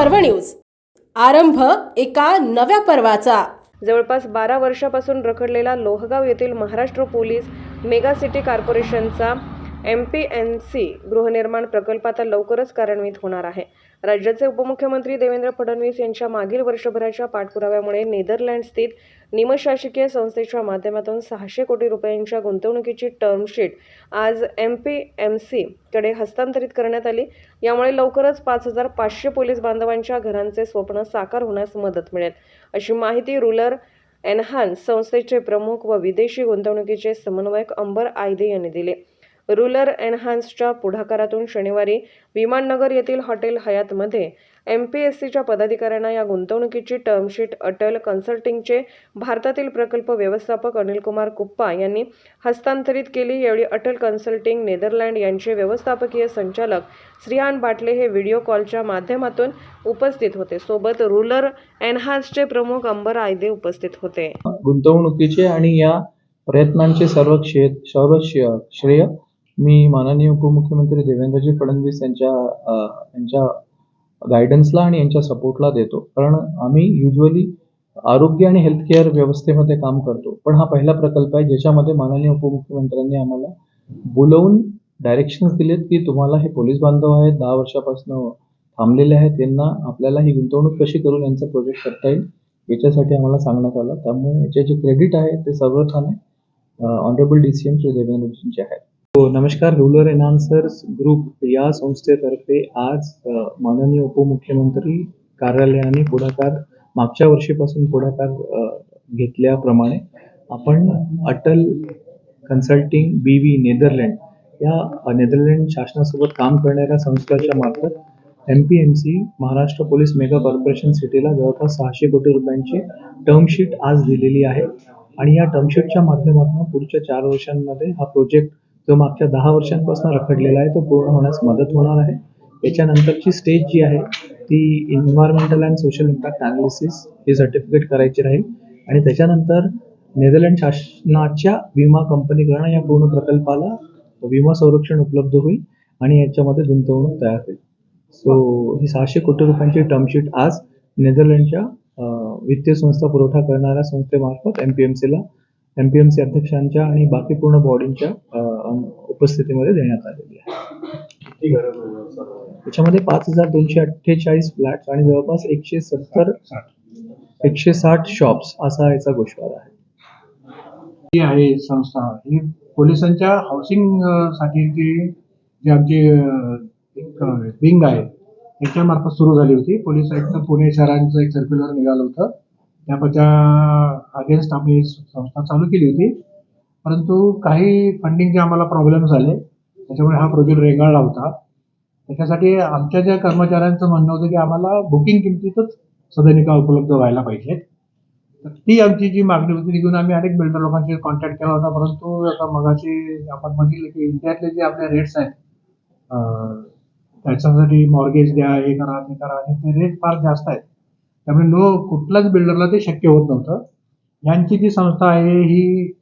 पर्व न्यूज. आरंभ एका नव्या पर्वाचा. जवळपास बारा वर्षापासून रखडलेला लोहगाव येथील महाराष्ट्र पोलीस मेगा सिटी कॉर्पोरेशनचा एम पी एन सी गृहनिर्माण प्रकल्प आता लवकरच कार्यान्वित होणार आहे. राज्याचे उपमुख्यमंत्री देवेंद्र फडणवीस यांच्या मागील वर्षभराच्या पाठपुराव्यामुळे नेदरलँड स्थित निमशासकीय संस्थेच्या माध्यमातून सहाशे कोटी रुपयांच्या गुंतवणुकीची टर्मशीट आज एम पी एम सीकडे हस्तांतरित करण्यात आली. यामुळे लवकरच पाच हजार पाचशे पोलीस बांधवांच्या घरांचे स्वप्न साकार होण्यास मदत मिळेल. अशी माहिती रुलर एनहान्स संस्थेचे प्रमुख व विदेशी गुंतवणुकीचे समन्वयक अंबर आयदे यांनी दिले. रुलर एनहान्सच्या पुढाकारातून शनिवारी विमाननगर येथील हॉटेल हयातमध्ये एम पी एस सीच्या पदाधिकाऱ्यांना या गुंतवणुकीची टर्मशीट अटल कन्सल्टिंगचे भारतातील प्रकल्प व्यवस्थापक अनिलकुमार कुप्पा यांनी हस्तांतरित केली. यावेळी अटल कन्सल्टिंग नेदरलँड यांचे व्यवस्थापकीय संचालक श्रीहान बाटले हे व्हिडिओ कॉलच्या माध्यमातून उपस्थित होते. सोबत रुलर एनहान्सचे प्रमुख अंबर आयदे उपस्थित होते. गुंतवणुकीचे आणि या प्रयत्नांचे सर्व क्षेत्र सर्व श्रेय श्रेय मी माननीय उपमुख्यमंत्री देवेंद्रजी फडणवीस यांच्या यांच्या गायडन्सला आणि यांच्या सपोर्टला देतो. कारण आम्ही युजली आरोग्य आणि हेल्थकेअर व्यवस्थेमध्ये काम करतो. पण हा पहिला प्रकल्प आहे ज्याच्यामध्ये माननीय उपमुख्यमंत्र्यांनी आम्हाला बोलवून डायरेक्शन्स दिलेत की तुम्हाला हे पोलीस बांधव आहेत दहा वर्षापासून थांबलेले आहेत त्यांना आपल्याला ही गुंतवणूक कशी करून यांचा प्रोजेक्ट करता येईल याच्यासाठी आम्हाला सांगण्यात आलं. त्यामुळे याचे जे क्रेडिट आहे ते सर्वथाने honourable D C M Shri देवेंद्रजींचे आहेत. हो नमस्कार रुरल एनान्सर्स ग्रुप या संस्थेतर्फे आज अ, माननीय उपमुख्यमंत्री कार्यालयाने पुढाकार मागच्या वर्षीपासून पुढाकार अ, घेतल्याप्रमाणे आपण Atal consulting B V Netherland या अ, नेदरलँड शासनासोबत काम करणाऱ्या संस्थेच्या मार्फत M P M C Maharashtra police mega corporation सिटीला जवळपास सहाशे कोटी रुपयांची टर्मशीट आज दिलेली आहे. आणि या टर्मशीटच्या माध्यमातून पुढच्या चार वर्षांमध्ये हा प्रोजेक्ट जो मागच्या दहा वर्षांपासून रखडलेला आहे तो पूर्ण होण्यास मदत होणार आहे. याच्यानंतरची स्टेज जी आहे ती environmental and social impact analysis हे सर्टिफिकेट करायची राहील. आणि त्याच्यानंतर नेदरलँड शासनाच्या विमा कंपनीकडनं या पूर्ण प्रकल्पाला विमा संरक्षण उपलब्ध होईल आणि याच्यामध्ये गुंतवणूक तयार होईल. सो ही सहाशे कोटी रुपयांची टर्मशीट आज नेदरलँडच्या वित्तीय संस्था पुरवठा करणाऱ्या संस्थेमार्फत एम पी एम सीला एम पी एम सी अध्यक्षांच्या आणि बाकी पूर्ण बॉडींच्या उपस्थितीमध्ये देण्यात आलेली आहे. त्याच्यामध्ये पाच हजार दोनशे अठ्ठेचाळीस फ्लॅट्स आणि जवळपास एकशे सत्तर एकशे साठ शॉप्स असा याचा गोषवार आहे. ही आहे संस्था. ही पोलिसांच्या हाऊसिंग साठीची जी आमची एक विंग आहे त्याच्यामार्फत सुरू झाली होती. पोलीस आयुक्त पुणे शहरांचं एक सर्क्युलर निघालं होतं. त्याच्या अगेन्स्ट आम्ही संस्था चालू केली होती. परंतु काही फंडिंगचे आम्हाला प्रॉब्लेम झाले त्याच्यामुळे हा प्रोजेक्ट रेंगाळला होता. त्याच्यासाठी आमच्या ज्या कर्मचाऱ्यांचं म्हणणं होतं की आम्हाला बुकिंग किमतीतच सदनिका उपलब्ध व्हायला पाहिजेत तर ती आमची जी मागणी होती ती घेऊन आम्ही अनेक बिल्डर लोकांशी कॉन्टॅक्ट केला होता. परंतु आता मगाशी आपण बघितलं की इंडियातले जे आपले रेट्स आहेत त्याच्यासाठी मॉर्गेज द्या हे करा ते करा आणि ते रेट फार जास्त आहेत. त्यामुळे नो कुठल्याच बिल्डरला ते शक्य होत नव्हतं. यांची जी संस्था आहे ही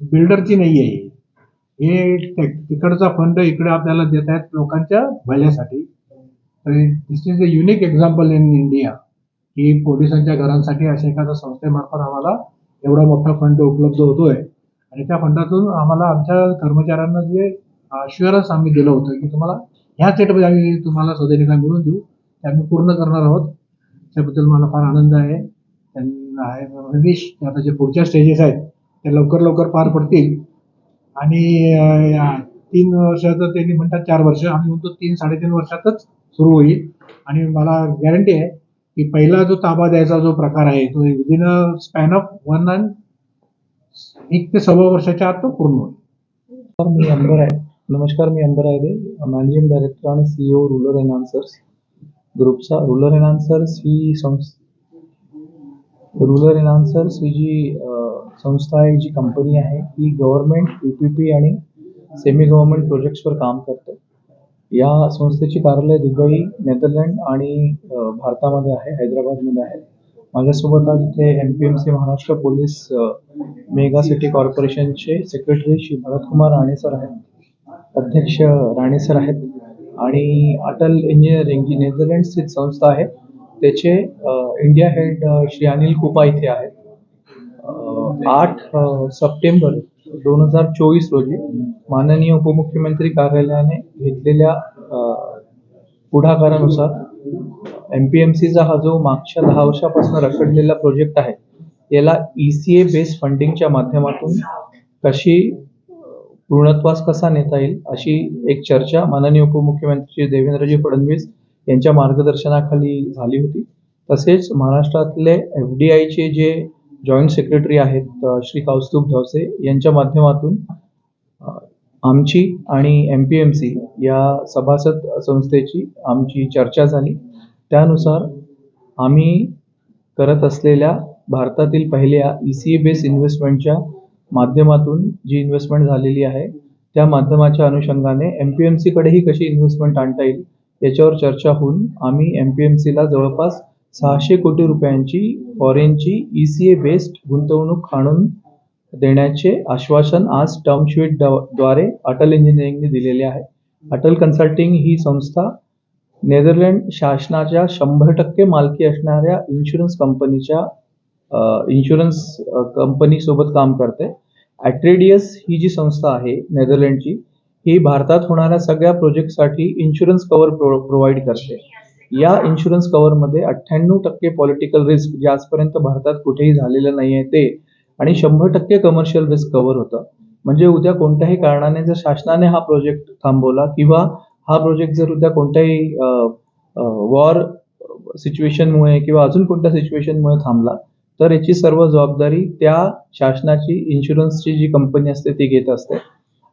बिल्डरची नाही आहे हे तिकडचा फंड इकडे आपल्याला देत आहेत लोकांच्या भल्यासाठी. This is a unique example in India की पोलिसांच्या घरांसाठी अशा एखाद्या संस्थेमार्फत आम्हाला एवढा मोठा फंड उपलब्ध होतोय. आणि त्या फंडातून आम्हाला आमच्या कर्मचाऱ्यांना जे अश्युरन्स आम्ही दिलं होतं की तुम्हाला ह्या सेटमध्ये आम्ही तुम्हाला सदनिका मिळून देऊ. ते आम्ही पूर्ण करणार आहोत. त्याबद्दल मला फार आनंद आहे. त्यांना आहे आता जे पुढच्या स्टेजेस आहेत त्या लवकर लवकर पार पडतील. आणि तीन वर्षाचं त्यांनी म्हणतात चार वर्ष. आम्ही म्हणतो तीन साडेतीन वर्षातच सुरू होईल. आणि मला गॅरंटी आहे की पहिला जो ताबा द्यायचा जो प्रकार आहे तो within a span of one and एक ते सव्वा वर्षाच्या आत तो पूर्ण होईल. सर मी अंबर आहे. नमस्कार मी अंबर आहे. मॅनेजिंग डायरेक्टर आणि सीईओ रुरल एनान्सर्स ग्रुपचा रुरल एनान्सर्स ही संस्था रुरल एनान्सर्स ही जी संस्था आहे जी कंपनी आहे ही गव्हर्नमेंट पी पी पी आणि सेमी गव्हर्नमेंट प्रोजेक्ट्सवर काम करते. या संस्थेची कार्यालय दुबई नेदरलँड आणि भारतामध्ये आहे हैदराबादमध्ये आहे. माझ्यासोबत आज इथे M P M C Maharashtra police mega city कॉर्पोरेशनचे सेक्रेटरी श्री भरतकुमार राणे सर आहेत अध्यक्ष राणे सर आहेत आणि अटल इंजिनिअरिंग जी नेदरलँड स्थित संस्था आहे त्याचे इंडिया हेड श्री अनिल कुपा इथे आहेत. आठ सप्टेंबर दोन हजार चोवीस रोजी माननीय उपमुख्यमंत्री कार्यालयाने घेतलेल्या पुढाकारानुसार एम पी एम सीचा हा जो मागच्या दहा वर्षापासून रखडलेला प्रोजेक्ट आहे याला ई सी ए बेस्ड फंडिंगच्या माध्यमातून कशी पूर्णत्वास कसा नेता येईल अशी एक चर्चा माननीय उपमुख्यमंत्री देवेंद्रजी फडणवीस यांच्या मार्गदर्शनाखाली झाली होती. तसेच महाराष्ट्रातले एफ डी आयचे जे जॉईंट सेक्रेटरी आहेत श्री कौस्तुभ धवसे यांच्या माध्यमातून आमची आणि एम पी एम सी या सभासद संस्थेची आमची चर्चा झाली. त्यानुसार आम्ही करत असलेल्या भारतातील पहिल्या ई सी ए बेस इन्व्हेस्टमेंटच्या माध्यमातून जी इन्व्हेस्टमेंट झालेली आहे त्या माध्यमाच्या अनुषंगाने एम पी एम सीकडेही कशी इन्व्हेस्टमेंट आणता येईल याच्यावर चर्चा होऊन आम्ही एम पी एम सीला जवळपास सहाशे कोटी रुपयांची फॉरेनची ई सी ए बेस्ड गुंतवणूक आणून देण्याचे आश्वासन आज टर्मशीटद्वारे अटल इंजिनिअरिंगने दिलेले आहे. अटल कन्सल्टिंग ही संस्था नेदरलँड शासनाच्या शंभर टक्के मालकी असणाऱ्या इन्शुरन्स कंपनीच्या इन्शुरन्स कंपनीसोबत काम करते. ॲट्रेडियस ही जी संस्था आहे नेदरलँडची ही भारतात होणाऱ्या सगळ्या प्रोजेक्टसाठी इन्शुरन्स कव्हर प्रो प्रोव्हाइड करते. या इन्शुरन्स कव्हरमध्ये अठ्ठ्याण्णव टक्के पॉलिटिकल रिस्क जे आजपर्यंत भारतात कुठेही झालेलं नाही आहे ते आणि शंभर टक्के कमर्शियल रिस्क कव्हर होतं. म्हणजे उद्या कोणत्याही कारणाने जर शासनाने हा प्रोजेक्ट थांबवला किंवा हा प्रोजेक्ट जर उद्या कोणत्याही वॉर सिच्युएशनमुळे किंवा अजून कोणत्या सिच्युएशनमुळे थांबला तर याची सर्व जबाबदारी त्या शासनाची इन्शुरन्सची जी कंपनी असते ती घेत असते.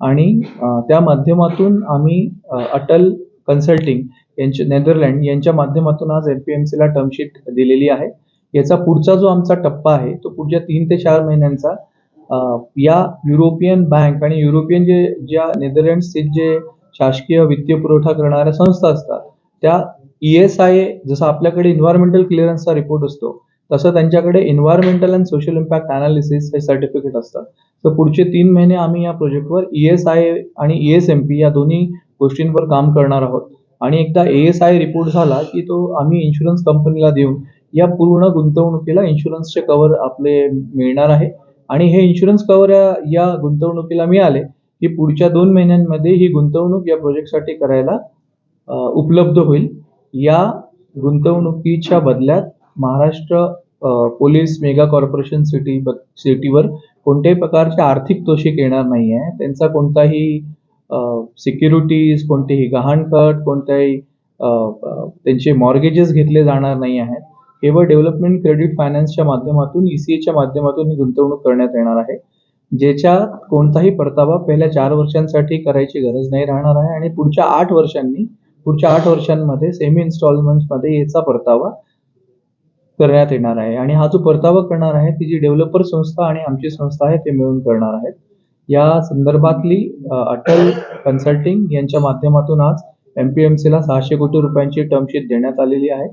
आणि त्या माध्यमातून आम्ही अटल कन्सल्टिंग यांच्या नेदरलँड यांच्या माध्यमातून आज एम पी एम सीला टर्मशीट दिलेली आहे. याचा पुढचा जो आमचा टप्पा आहे तो पुढच्या तीन ते चार महिन्यांचा या युरोपियन बँक आणि युरोपियन जे ज्या नेदरलँड स्थित जे शासकीय वित्तीय पुरवठा करणाऱ्या संस्था असतात त्या ई एस आय जसं आपल्याकडे इन्व्हायरमेंटल क्लिअरन्सचा रिपोर्ट असतो तसं त्यांच्याकडे environmental and social impact analysis हे सर्टिफिकेट असतात. तर पुढचे तीन महिने आम्ही या प्रोजेक्टवर ई एस आय आणि ई एस एम पी या दोन्ही गोष्टींवर काम करणार आहोत. आणि एकदा ए एस आय रिपोर्ट झाला की तो आम्ही इन्शुरन्स कंपनीला देऊन या पूर्ण गुंतवणुकीला इन्शुरन्सचे कवर आपले मिळणार आहे. आणि हे इन्शुरन्स कव्हर या या गुंतवणुकीला मिळाले की पुढच्या दोन महिन्यांमध्ये ही गुंतवणूक या प्रोजेक्टसाठी करायला उपलब्ध होईल. या गुंतवणुकीच्या बदल्यात Maharashtra police mega corporation city सिटीवर कोणत्याही प्रकारचे आर्थिक तोषिक येणार नाही आहे त्यांचा कोणताही सिक्युरिटीज कोणतेही गहाणखत कोणत्याही त्यांचे मॉर्गेजेस घेतले जाणार नाही आहेत. केवळ डेव्हलपमेंट क्रेडिट फायनान्सच्या माध्यमातून ई सी एच्या माध्यमातून ही गुंतवणूक करण्यात येणार आहे. ज्याच्या कोणताही परतावा पहिल्या चार वर्षांसाठी करायची गरज नाही राहणार आहे आणि पुढच्या आठ वर्षांनी पुढच्या आठ वर्षांमध्ये सेमी इन्स्टॉलमेंट्समध्ये याचा परतावा करण्यात येणार आहे. आणि हा जो परतावा करणार आहे ती जी डेव्हलपर संस्था आणि आमची संस्था आहे ते मिळून करणार आहेत. या संदर्भातली अटल कन्सल्टिंग यांच्या माध्यमातून आज एम पी एम सीला सहाशे कोटी रुपयांची टर्मशीट देण्यात आलेली आहे.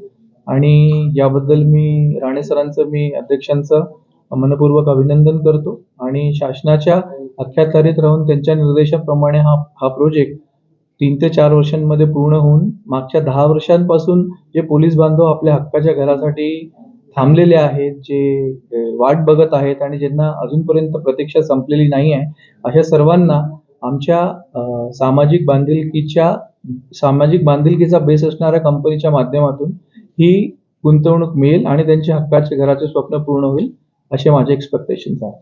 आणि याबद्दल मी राणे सरांचं मी अध्यक्षांचं मनपूर्वक अभिनंदन करतो. आणि शासनाच्या अख्यातारीत राहून त्यांच्या निर्देशाप्रमाणे हा हा प्रोजेक्ट तीन ते चार वर्षांमध्ये पूर्ण होऊन मागच्या दहा वर्षांपासून जे पोलीस बांधव आपल्या हक्काच्या घरासाठी थांबलेले आहेत जे वाट बघत आहेत आणि ज्यांना अजूनपर्यंत प्रतीक्षा संपलेली नाही आहे अशा सर्वांना आमच्या सामाजिक बांधिलकीच्या सामाजिक बांधिलकीचा बेस असणाऱ्या कंपनीच्या माध्यमातून ही गुंतवणूक मिळेल आणि त्यांच्या हक्काच्या घराचे स्वप्न पूर्ण होईल असे माझे एक्सपेक्टेशन्स आहेत.